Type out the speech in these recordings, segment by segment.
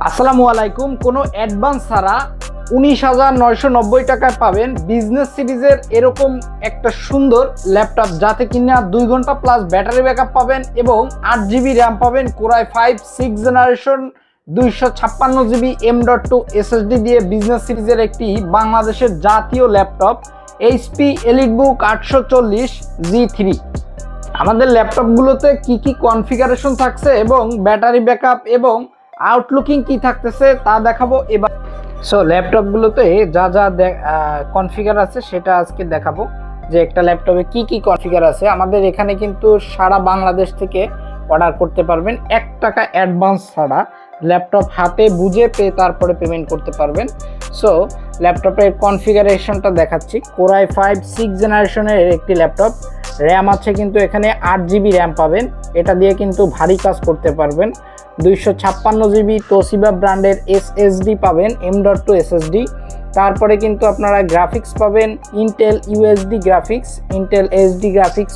আসসালামু আলাইকুম। কোনো অ্যাডভান্স ছাড়া উনিশ হাজার নয়শো নব্বই টাকায় পাবেন বিজনেস সিরিজের এরকম একটা সুন্দর ল্যাপটপ যাতে কিনা দুই ঘণ্টা প্লাস ব্যাটারি ব্যাকআপ পাবেন এবং আট জিবি র্যাম পাবেন core i five six generation দুইশো ছাপ্পান্ন GB M dot two SSD দিয়ে বিজনেস সিরিজের একটি বাংলাদেশের জাতীয় ল্যাপটপ এইচপি এলিট বুক আটশো চল্লিশ জি থ্রি আমাদের ল্যাপটপগুলোতে কি কি কনফিগারেশন থাকছে এবং ব্যাটারি ব্যাকআপ এবং আউটলুকিং কি থাকতেছে তা দেখাবো। এবার সো ল্যাপটপগুলোতে যা যা কনফিগার আছে সেটা আজকে দেখাবো। যে একটা ল্যাপটপে কি কি কনফিগার আছে। আমাদের এখানে কিন্তু সারা বাংলাদেশ থেকে অর্ডার করতে পারবেন। এক টাকা অ্যাডভান্স ছাড়া ল্যাপটপ হাতে বুঝে পেয়ে তারপরে পেমেন্ট করতে পারবেন। সো ল্যাপটপের কনফিগারেশনটা দেখাচ্ছি। কোরাই ফাইভ সিক্স জেনারেশনের একটি ল্যাপটপ র্যাম আছে কিন্তু এখানে আট জিবি র্যাম পাবেন। এটা দিয়ে কিন্তু ভারী কাজ করতে পারবেন। দুইশো ছাপ্পান্ন জিবি তোসিবা ব্র্যান্ডের এসএসডি পাবেন এম ডট টু এসএসডি তারপরে কিন্তু আপনারা গ্রাফিক্স পাবেন Intel USD graphics Intel SD graphics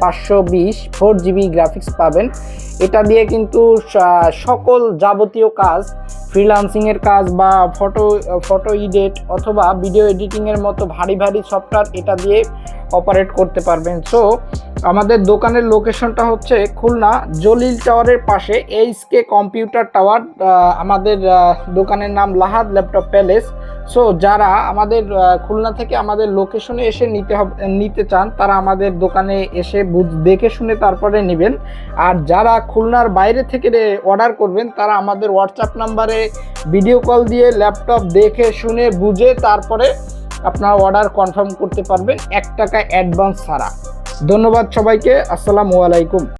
পাঁচশো বিশ ফোর জিবি গ্রাফিক্স পাবেন। এটা দিয়ে কিন্তু সকল যাবতীয় কাজ ফ্রিলান্সিংয়ের কাজ বা ফটো ফটো ইডিট অথবা ভিডিও এডিটিংয়ের মতো ভারী ভারী সফটওয়্যার এটা দিয়ে অপারেট করতে পারবেন। সো আমাদের দোকানের লোকেশনটা হচ্ছে খুলনা, জলিল টাওয়ারের পাশে, এইচকে কম্পিউটার টাওয়ার আমাদের দোকানের নাম লাহাদ ল্যাপটপ প্যালেস সো যারা আমাদের খুলনা থেকে আমাদের লোকেশনে এসে নিতে হবে, নিতে চান, তারা আমাদের দোকানে এসে বুঝ- দেখে শুনে তারপরে নেবেন। আর যারা খুলনার বাইরে থেকে অর্ডার করবেন, তারা আমাদের হোয়াটসঅ্যাপ নাম্বারে ভিডিও কল দিয়ে ল্যাপটপ দেখে শুনে বুঝে তারপরে আপনার অর্ডার কনফার্ম করতে পারবেন এক টাকা অ্যাডভান্স ছাড়া। ধন্যবাদ সবাইকে, আসসালামু আলাইকুম।